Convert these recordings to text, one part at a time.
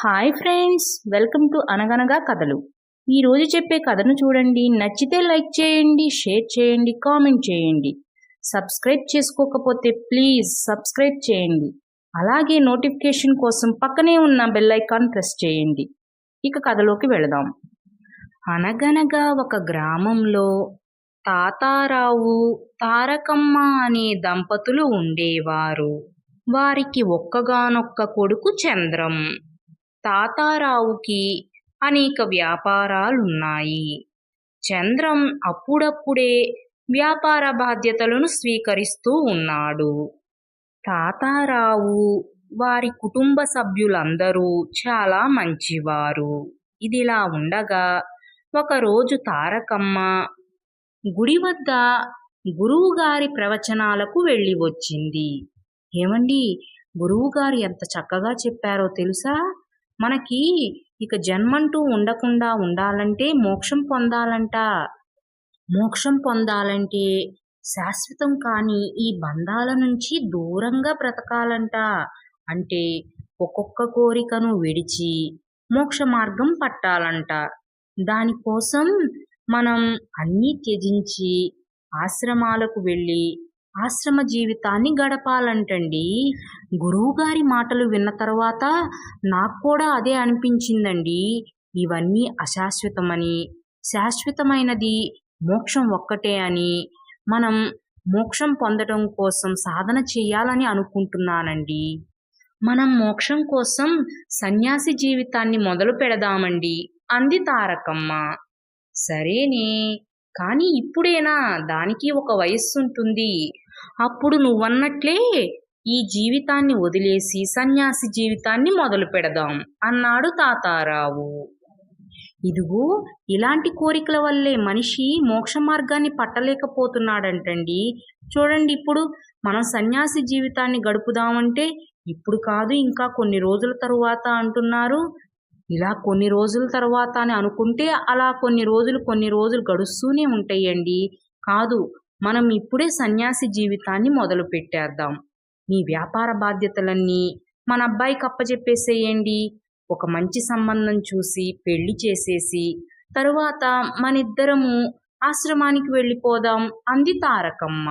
Hi friends welcome to అనగనగా కథలు ఈరోజు చెప్పే కథను చూడండి. నచ్చితే లైక్ చేయండి షేర్ చేయండి కామెంట్ చేయండి. సబ్స్క్రైబ్ చేసుకోకపోతే ప్లీజ్ సబ్స్క్రైబ్ చేయండి. అలాగే నోటిఫికేషన్ కోసం పక్కనే ఉన్న బెల్ ఐకాన్ ప్రెస్ చేయండి. ఇక కథలోకి వెళదాం. అనగనగా ఒక గ్రామంలో తాతారావు తారకమ్మ అనే దంపతులు ఉండేవారు. వారికి ఒక్కగానొక్క కొడుకు చంద్రం. తాతారావుకి అనేక వ్యాపారాలున్నాయి. చంద్రం అప్పుడప్పుడే వ్యాపార బాధ్యతలను స్వీకరిస్తూ ఉన్నాడు. తాతారావు వారి కుటుంబ సభ్యులందరూ చాలా మంచివారు. ఇదిలా ఉండగా ఒకరోజు తారకమ్మ గుడి వద్ద గురువుగారి ప్రవచనాలకు వెళ్ళి వచ్చింది ఏమండి గురువుగారు ఎంత చక్కగా చెప్పారో తెలుసా? మనకి ఇక జన్మంటూ ఉండకుండా ఉండాలంటే మోక్షం పొందాలంట. మోక్షం పొందాలంటే శాశ్వతం కాని ఈ బంధాల నుంచి దూరంగా బ్రతకాలంట. అంటే ఒక్కొక్క కోరికను విడిచి మోక్ష మార్గం పట్టాలంట. దానికోసం మనం అన్నీ త్యజించి ఆశ్రమాలకు వెళ్ళి ఆశ్రమ జీవితాన్ని గడపాలంటండి. గురువుగారి మాటలు విన్న తర్వాత నాకు కూడా అదే అనిపించిందండి. ఇవన్నీ అశాశ్వతమని. శాశ్వతమైనది మోక్షం ఒక్కటే అని. మనం మోక్షం పొందడం కోసం సాధన చేయాలని అనుకుంటున్నానండి. మనం మోక్షం కోసం సన్యాసి జీవితాన్ని మొదలు పెడదామండి. అంది తారకమ్మ. సరేనే కానీ ఇప్పుడేనా? దానికి ఒక వయస్సు ఉంటుంది అప్పుడు నువ్వన్నట్లే ఈ జీవితాన్ని వదిలేసి సన్యాసి జీవితాన్ని మొదలు పెడదాం అన్నాడు తాతారావు. ఇదిగో ఇలాంటి కోరికల వల్లే మనిషి మోక్ష మార్గాన్ని పట్టలేకపోతున్నాడంటండి. చూడండి ఇప్పుడు మనం సన్యాసి జీవితాన్ని గడుపుదామంటే ఇప్పుడు కాదు ఇంకా కొన్ని రోజుల తరువాత అంటున్నారు. ఇలా కొన్ని రోజుల తర్వాత అని అనుకుంటే అలా కొన్ని రోజులు కొన్ని రోజులు గడుస్తూనే ఉంటాయండి. కాదు మనం ఇప్పుడే సన్యాసి జీవితాన్ని మొదలు పెట్టేద్దాం మీ వ్యాపార బాధ్యతలన్నీ మన అబ్బాయికి అప్పచెప్పేసేయండి ఒక మంచి సంబంధం చూసి పెళ్ళి చేసేసి తరువాత మనిద్దరము ఆశ్రమానికి వెళ్ళిపోదాం అంది తారకమ్మ.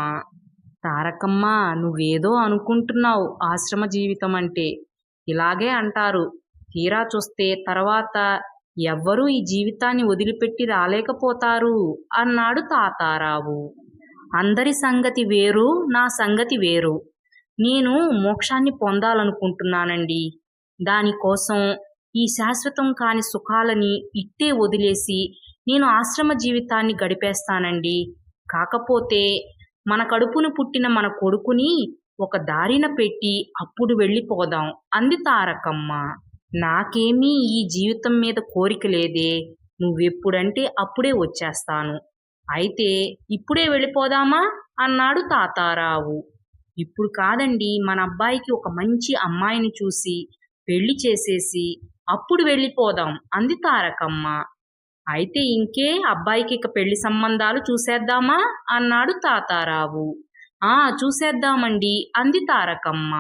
తారకమ్మ నువ్వేదో అనుకుంటున్నావు ఆశ్రమ జీవితం అంటే. ఇలాగే అంటారు. తీరా చూస్తే తర్వాత ఎవ్వరూ ఈ జీవితాన్ని వదిలిపెట్టి రాలేకపోతారు అన్నాడు తాతారావు. అందరి సంగతి వేరు నా సంగతి వేరు. నేను మోక్షాన్ని పొందాలనుకుంటున్నానండి. దానికోసం ఈ శాశ్వతం కాని సుఖాలని ఇట్టే వదిలేసి నేను ఆశ్రమ జీవితాన్ని గడిపేస్తానండి. కాకపోతే మన కడుపును పుట్టిన మన కొడుకుని ఒక దారిన పెట్టి అప్పుడు వెళ్ళిపోదాం. అంది తారకమ్మ. నాకేమీ ఈ జీవితం మీద కోరిక లేదే. నువ్వెప్పుడంటే అప్పుడే వచ్చేస్తాను. అయితే ఇప్పుడే వెళ్ళిపోదామా? అన్నాడు తాతారావు. ఇప్పుడు కాదండి మన అబ్బాయికి ఒక మంచి అమ్మాయిని చూసి పెళ్ళి చేసేసి అప్పుడు వెళ్ళిపోదాం. అంది తారకమ్మ. అయితే ఇంకే అబ్బాయికి ఇక పెళ్ళి సంబంధాలు చూసేద్దామా? అన్నాడు తాతారావు. ఆ చూసేద్దామండి అంది తారకమ్మ.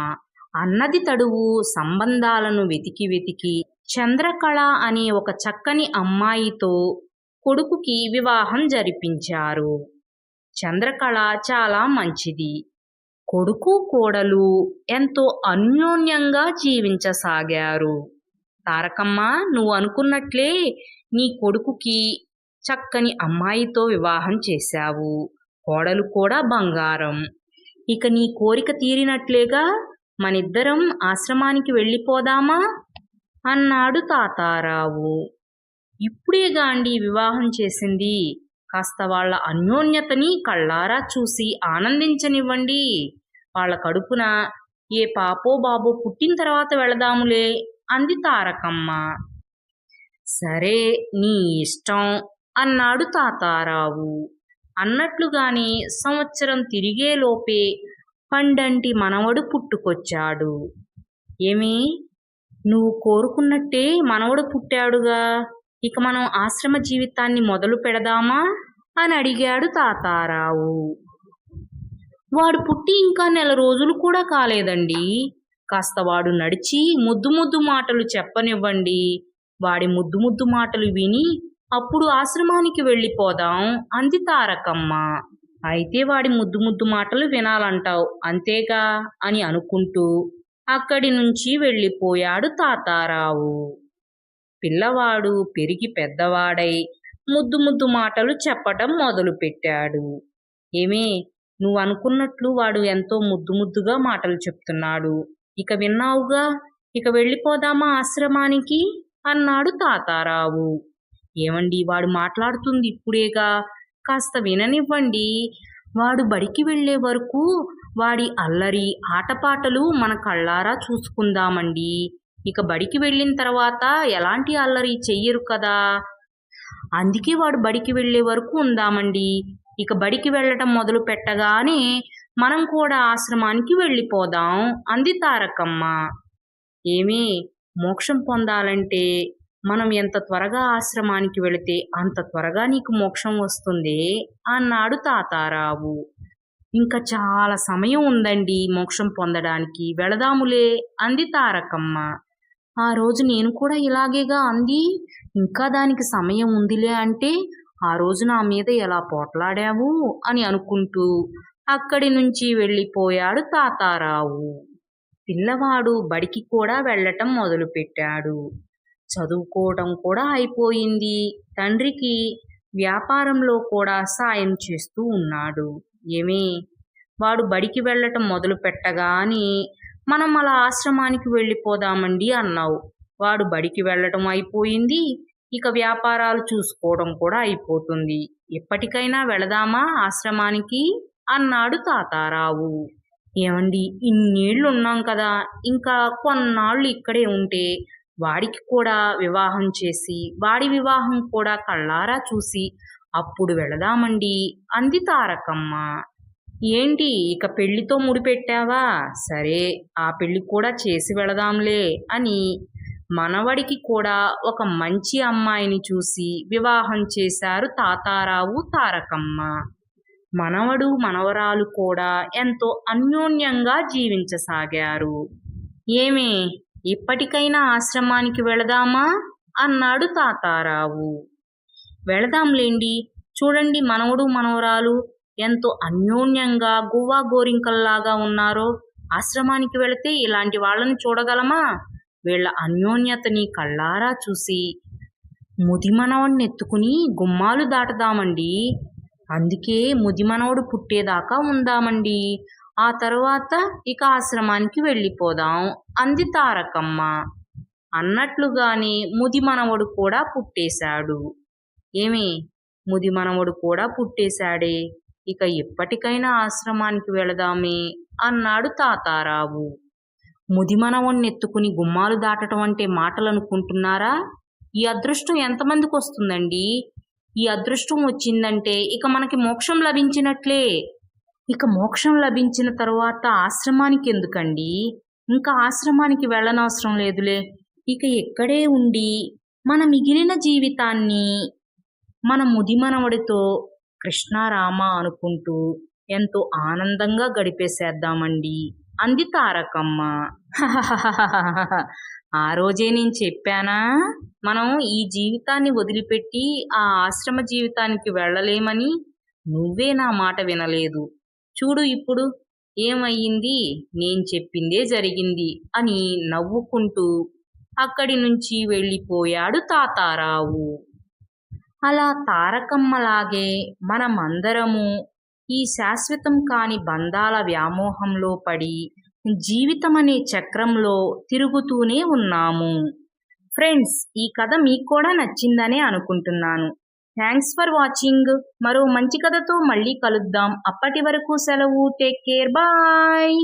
అన్నది తడువు సంబంధాలను వెతికి వెతికి చంద్రకళ అనే ఒక చక్కని అమ్మాయితో కొడుకుకి వివాహం జరిపించారు. చంద్రకళ చాలా మంచిది. కొడుకు కోడలు ఎంతో అన్యోన్యంగా జీవించసాగారు. తారకమ్మ నువ్వు అనుకున్నట్లే నీ కొడుకుకి చక్కని అమ్మాయితో వివాహం చేశావు. కోడలు కూడా బంగారం. ఇక నీ కోరిక తీరినట్లేగా మనిద్దరం ఆశ్రమానికి వెళ్ళిపోదామా? అన్నాడు తాతారావు. ఇప్పుడే గాండి వివాహం చేసింది. కాస్త వాళ్ళ అన్యోన్యతని కళ్ళారా చూసి ఆనందించనివ్వండి. వాళ్ళ కడుపున ఏ పాపో బాబో పుట్టిన తర్వాత వెళదాములే అంది తారకమ్మ. సరే నీ ఇష్టం అన్నాడు తాతారావు. అన్నట్లుగానే సంవత్సరం తిరిగేలోపే పండంటి మనవడు పుట్టుకొచ్చాడు. ఏమి? నువ్వు కోరుకున్నట్టే మనవడు పుట్టాడుగా. ఇక మనం ఆశ్రమ జీవితాన్ని మొదలు పెడదామా? అని అడిగాడు తాతారావు. వాడు పుట్టి ఇంకా నెల రోజులు కూడా కాలేదండి. కాస్త వాడు నడిచి ముద్దు ముద్దు మాటలు చెప్పనివ్వండి. వాడి ముద్దు ముద్దు మాటలు విని అప్పుడు ఆశ్రమానికి వెళ్ళిపోదాం అంది తారకమ్మ. అయితే వాడి ముద్దు ముద్దు మాటలు వినాలంటావు అంతేగా? అని అనుకుంటూ అక్కడి నుంచి వెళ్ళిపోయాడు తాతారావు. పిల్లవాడు పెరిగి పెద్దవాడై ముద్దు ముద్దు మాటలు చెప్పటం మొదలుపెట్టాడు. ఏమే నువ్వు అనుకున్నట్లు వాడు ఎంతో ముద్దు ముద్దుగా మాటలు చెప్తున్నాడు. ఇక విన్నావుగా? ఇక వెళ్ళిపోదామా ఆశ్రమానికి? అన్నాడు తాతారావు. ఏమండి వాడు మాట్లాడుతుంది ఇప్పుడేగా? కాస్త విననివ్వండి. వాడు బడికి వెళ్ళే వరకు వాడి అల్లరి ఆటపాటలు మన కళ్ళారా చూసుకుందామండి. ఇక బడికి వెళ్ళిన తర్వాత ఎలాంటి అల్లరి చెయ్యరు కదా? అందుకే వాడు బడికి వెళ్ళే వరకు ఉందామండి. ఇక బడికి వెళ్ళటం మొదలు పెట్టగానే మనం కూడా ఆశ్రమానికి వెళ్ళిపోదాం అంది తారకమ్మ. ఏమీ? మోక్షం పొందాలంటే మనం ఎంత త్వరగా ఆశ్రమానికి వెళితే అంత త్వరగా నీకు మోక్షం వస్తుంది అన్నాడు తాతారావు. ఇంకా చాలా సమయం ఉందండి మోక్షం పొందడానికి. వెళదాములే అంది తారకమ్మ. ఆ రోజు నేను కూడా ఇలాగేగా అంది. ఇంకా దానికి సమయం ఉందిలే అంటే ఆ రోజు నా మీద ఎలా పోట్లాడావు? అని అనుకుంటూ అక్కడి నుంచి వెళ్ళిపోయాడు తాతారావు. పిల్లవాడు బడికి కూడా వెళ్ళటం మొదలుపెట్టాడు. చదువుకోవడం కూడా అయిపోయింది. తండ్రికి వ్యాపారంలో కూడా సాయం చేస్తూ ఉన్నాడు. ఏమే? వాడు బడికి వెళ్ళటం మొదలు పెట్టగానే మనం అలా ఆశ్రమానికి వెళ్ళిపోదామండి అన్నావు. వాడు బడికి వెళ్ళటం అయిపోయింది. ఇక వ్యాపారాలు చూసుకోవడం కూడా అయిపోతుంది. ఎప్పటికైనా వెళదామా ఆశ్రమానికి? అన్నాడు తాతారావు. ఏమండి ఇన్నేళ్ళు ఉన్నాం కదా ఇంకా కొన్నాళ్ళు ఇక్కడే ఉంటే వాడికి కూడా వివాహం చేసి వాడి వివాహం కూడా కళ్ళారా చూసి అప్పుడు వెళదామండి అంది తారకమ్మ. ఏంటి ఇక పెళ్ళితో ముడిపెట్టావా? సరే ఆ పెళ్ళి కూడా చేసి వెళదాంలే అని మనవడికి కూడా ఒక మంచి అమ్మాయిని చూసి వివాహం చేశారు తాతారావు తారకమ్మ. మనవడు మనవరాలు కూడా ఎంతో అన్యోన్యంగా జీవించసాగారు. ఏమే ఇప్పటికైనా ఆశ్రమానికి వెళదామా? అన్నాడు తాతారావు. వెళదాంలేండి చూడండి మనవడు మనవరాలు ఎంతో అన్యోన్యంగా గువ్వా గోరింకల్లాగా ఉన్నారో. ఆశ్రమానికి వెళితే ఇలాంటి వాళ్ళని చూడగలమా? వీళ్ళ అన్యోన్యతని కళ్ళారా చూసి ముదిమనవడిని ఎత్తుకుని గుమ్మాలు దాటదామండి. అందుకే ముదిమనవడు పుట్టేదాకా ఉందామండి. ఆ తర్వాత ఇక ఆశ్రమానికి వెళ్ళిపోదాం అంది తారకమ్మ. అన్నట్లుగానే ముదిమనవడు కూడా పుట్టేశాడు. ఏమి? ముదిమనవడు కూడా పుట్టేశాడే. ఇక ఎప్పటికైనా ఆశ్రమానికి వెళదామే అన్నాడు తాతారావు. ముదిమనవన్నెత్తుకుని గుమ్మాలు దాటడం అంటే మాటలనుకుంటున్నారా? ఈ అదృష్టం ఎంతమందికి వస్తుందండి ఈ అదృష్టం వచ్చిందంటే ఇక మనకి మోక్షం లభించినట్లే. ఇక మోక్షం లభించిన తరువాత ఆశ్రమానికి ఎందుకండి ఇంకా ఆశ్రమానికి వెళ్ళనవసరం లేదులే. ఇక ఎక్కడే ఉండి మన మిగిలిన జీవితాన్ని మన ముదిమనవడితో కృష్ణారామ అనుకుంటూ ఎంతో ఆనందంగా గడిపేసేద్దామండి. అంది తారకమ్మ. ఆ రోజే నేను చెప్పానా? మనం ఈ జీవితాన్ని వదిలిపెట్టి ఆ ఆశ్రమ జీవితానికి వెళ్ళలేమని నువ్వే నా మాట వినలేదు. చూడు ఇప్పుడు ఏమయ్యింది? నేను చెప్పిందే జరిగింది అని నవ్వుకుంటూ అక్కడి నుంచి వెళ్ళిపోయాడు తాతారావు. అలా తారకమ్మలాగే మనమందరము ఈ శాశ్వతం కాని బంధాల వ్యామోహంలో పడి జీవితం అనే చక్రంలో తిరుగుతూనే ఉన్నాము. ఫ్రెండ్స్ ఈ కథ మీకు కూడా నచ్చిందనే అనుకుంటున్నాను. థ్యాంక్స్ ఫర్ వాచింగ్ మరో మంచి కథతో మళ్ళీ కలుద్దాం. అప్పటి వరకు సెలవు. Take care bye